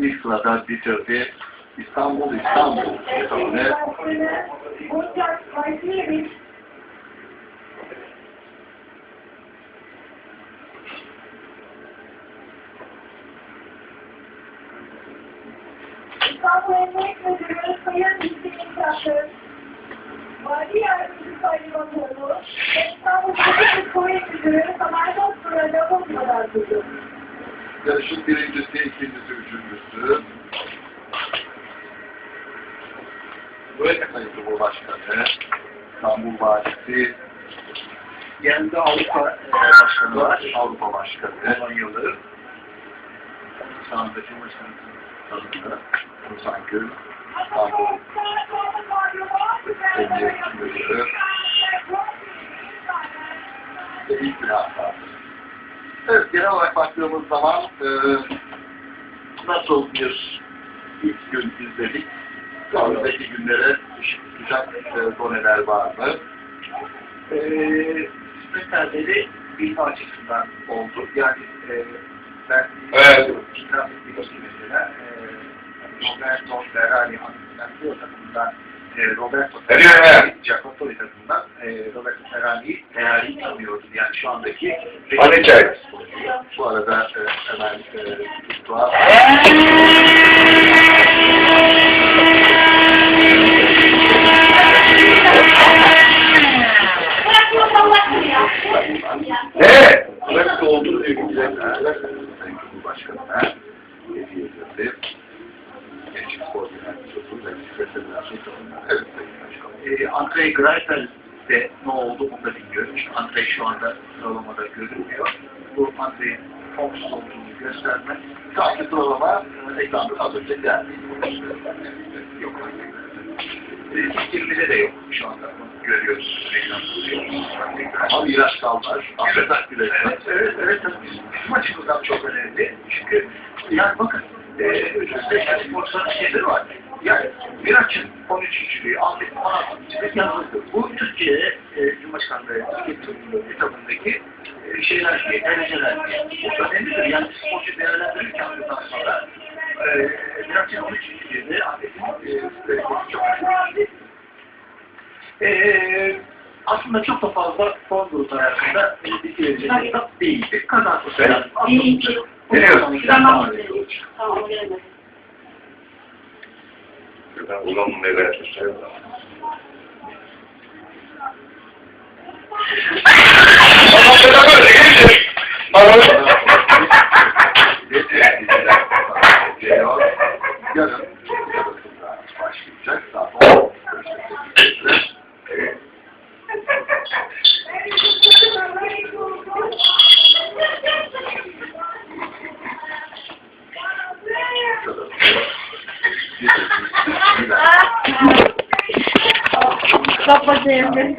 ilk sırada bitirdi. İstanbul, İstanbul etabını İstanbul Emniyet Müdürü Sayın Hüseyin Çakır, Vali Yardımcısı Ali Batoğlu ve İstanbul Kuvvet Müdürü Dostur'a lafı kadar durdu. Yarışın birincisi, ikincisi, üçüncüsü. Böyle Sayın Cumhurbaşkanı, İstanbul Valisi, Yanında Avrupa e, Başkanı var. Avrupa Başkanı, Polonyalı. şu anda Cumhurbaşkanı tanımda, Musa Gül, İstanbul Emniyet Müdürü ve ilk binası. Evet, genel olarak baktığımız zaman e, nasıl bir ilk gün izledik? Önümüzdeki günlere sıcak e, doneler var mı? Eee Spektaleri bilme açısından oldu. Yani e, ben Evet. itiraf için mesela e, Roberto Ferrari Antonio takımından e, Roberto. Ferrari Giacottoli takımından e, Roberto Ferrari'yi Ferrari'yi tanıyordum. Yani şu andaki Hadi çay. Bu arada e, hemen e, tuttuğa Ne? Bırak doldur evimize Sayın Cumhurbaşkanı'na hediye edildi. Gençlik Spor Tarafından. Evet. E, Andrei Greifel'de ne oldu onu da bilmiyorum. İşte Andrei şu anda sıralamada görünmüyor. Bu Andrei'nin Fox olduğunu göstermek Sanki sıralama ekranda az önce geldi. yok. E, ilk 20'de de yok şu anda. Bunu görüyoruz. Ama Miraç Kalmar. Evet, evet, evet. bizim açımızdan çok önemli. Çünkü yani bakın, e, önümüzde yani sporcuların şeyleri var. Yani Miraç'ın 13.lüğü, Ahmet'in 16.lüğü yazıldı. Bu Türkiye'ye e, Cumhurbaşkanlığı turnuğu etabındaki e, şeyler diye, dereceler diye. Bu önemlidir. Yani sporcu değerlendirirken bundan sonra e, Miraç'ın 13.lüğü, Ahmet'in e, çok önemli. Ee, aslında çok da fazla son gruplar arasında e, bilgi verecek nokta değildi. Kazansı Biliyorum. Tamam. Ben ulan ne ver? Tamam ben de böyle Papa Denver.